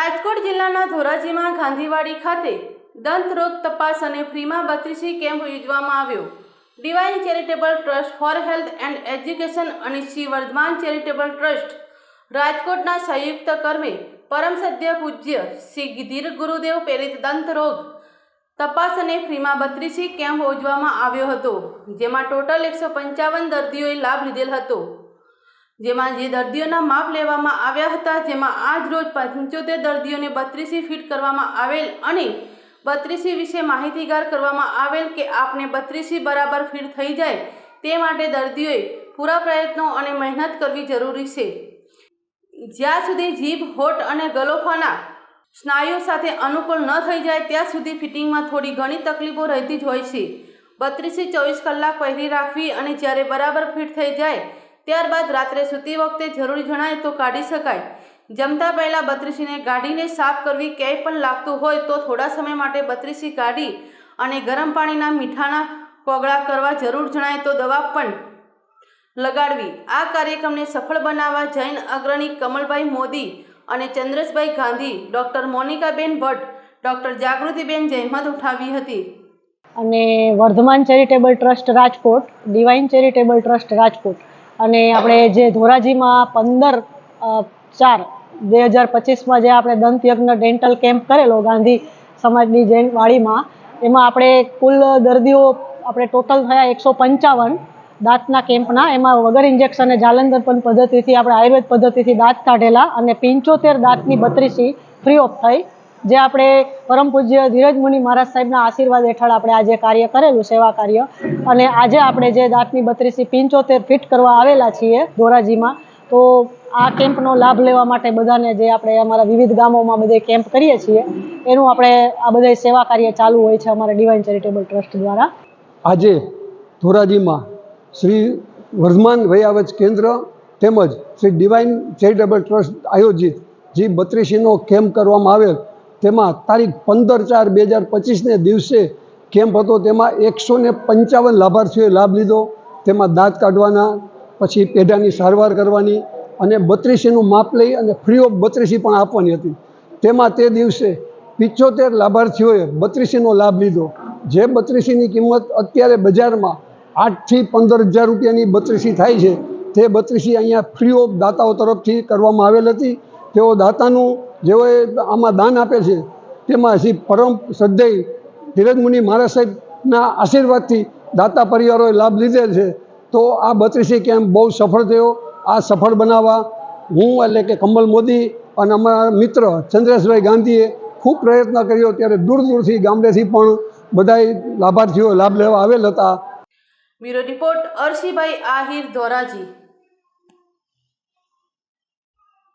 રાજકોટ જિલ્લાના ધોરાજીમાં ગાંધીવાડી ખાતે દંતરોગ તપાસ અને ફ્રીમાં બત્રીસી કેમ્પ યોજવામાં આવ્યો. Divine charitable trust for health and education અને શ્રી વર્ધમાન ચેરિટેબલ ટ્રસ્ટ રાજકોટના સંયુક્ત કર્મે પરમ સદ્ય પૂજ્ય શ્રી ગીધીર ગુરુદેવ પ્રેરિત દંતરોગ તપાસ અને ફ્રીમાં બત્રીસી કેમ્પ યોજવામાં આવ્યો હતો, જેમાં ટોટલ એકસો પંચાવન દર્દીઓએ લાભ લીધેલ હતો. જેમાં જે દર્દીઓના માપ લેવામાં આવ્યા હતા, જેમાં આજ રોજ પંચોતેર દર્દીઓને બત્રીસી ફીટ કરવામાં આવેલ અને બત્રીસી વિશે માહિતીગાર કરવામાં આવેલ કે આપને બત્રીસી બરાબર ફીટ થઈ જાય તે માટે દર્દીઓએ પૂરા પ્રયત્નો અને મહેનત કરવી જરૂરી છે. જ્યાં સુધી જીભ, હોઠ અને ગલોફાના સ્નાયુઓ સાથે અનુકૂળ ન થઈ જાય, ત્યાં સુધી ફિટિંગમાં થોડી ઘણી તકલીફો રહેતી જ હોય છે. બત્રીસથી ચોવીસ કલાક પહેરી રાખવી અને જ્યારે બરાબર ફિટ થઈ જાય ત્યારબાદ રાત્રે સૂતી વખતે જરૂરી જણાય તો કાઢી શકાય. જમતા પહેલાં બત્રીસીને કાઢીને સાફ કરવી ક્યાંય પણ લાગતું હોય તો થોડા સમય માટે બત્રીસી કાઢી અને ગરમ પાણીના મીઠાના કોગળા કરવા જરૂર જણાય તો દવા પણ લગાડવી. આ કાર્યક્રમને સફળ બનાવવા જૈન અગ્રણી કમલભાઈ મોદી અને ચંદ્રેશભાઈ ગાંધી, ડૉક્ટર મોનિકાબેન ભટ્ટ, ડૉક્ટર જાગૃતિબેન જહેમત ઉઠાવી હતી. અને Vardhaman charitable trust Rajkot, divine charitable trust Rajkot. અને આપણે જે ધોરાજીમાં પંદર ચાર, બે હજાર પચીસમાં જે આપણે દંતયજ્ઞ ડેન્ટલ કેમ્પ કરેલો ગાંધી સમાજની જૈન વાડીમાં, એમાં આપણે કુલ દર્દીઓ આપણે ટોટલ થયા એકસો પંચાવન દાંતના કેમ્પના. એમાં વગર ઇન્જેક્શન અને જાલંધરપન પદ્ધતિથી આપણે આયુર્વેદ પદ્ધતિથી દાંત કાઢેલા અને પંચોતેર દાંતની બત્રીસી ફ્રી ઓફ થઈ. જે આપણે પરમ પૂજ્ય ધીરજ મુનિ મહારાજ સાહેબના આશીર્વાદ હેઠળ આપણે આજે કાર્ય કરેલું, સેવા કાર્ય. અને આજે આપણે જે દાંતની બત્રીસી પંચોતેર ફિટ કરવા આવેલા છીએ ધોરાજીમાં, તો આ કેમ્પનો લાભ લેવા માટે બધાને જે આપણે અમારા વિવિધ ગામોમાં બધે કેમ્પ કરીએ છીએ, એનું આપણે આ બધા સેવા કાર્ય ચાલુ હોય છે અમારા ડિવાઇન ચેરિટેબલ ટ્રસ્ટ દ્વારા. આજે ધોરાજીમાં શ્રી વર્ધમાન વયાવચ કેન્દ્ર તેમજ શ્રી ડિવાઇન ચેરિટેબલ ટ્રસ્ટ આયોજિત જે બત્રીસીનો કેમ્પ કરવામાં આવેલ તેમાં તારીખ પંદર ચાર બે હજાર પચીસને દિવસે કેમ્પ હતો. તેમાં એકસો ને પંચાવન લાભાર્થીઓએ લાભ લીધો. તેમાં દાંત કાઢવાના, પછી પેઢાની સારવાર કરવાની અને બત્રીસીનું માપ લઈ અને ફ્રી ઓફ બત્રીસી પણ આપવાની હતી. તેમાં તે દિવસે પિચોતેર લાભાર્થીઓએ બત્રીસીનો લાભ લીધો. જે બત્રીસીની કિંમત અત્યારે બજારમાં આઠથી પંદર હજાર રૂપિયાની બત્રીસી થાય છે. તે બત્રીસી અહીંયા ફ્રી ઓફ દાતાઓ તરફથી કરવામાં આવેલ હતી. તેઓ દાતાનું જેઓએ આમાં દાન આપે છે, તેમાં શ્રી પરમ શ્રદ્ધેય ધીરજ મહારાજ સાહેબના આશીર્વાદથી દાતા પરિવારોએ લાભ લીધેલ છે. તો આ બત્રીસી કેમ્પ બહુ સફળ થયો? આ સફળ બનાવવા હું એટલે કે કમલ મોદી અને અમારા મિત્ર ચંદ્રેશભાઈ ગાંધીએ ખૂબ પ્રયત્ન કર્યો. ત્યારે દૂર દૂરથી ગામડેથી પણ બધાય લાભાર્થીઓ લાભ લેવા આવેલ હતા. Bureau report Arshibhai Ahir Dhoraji.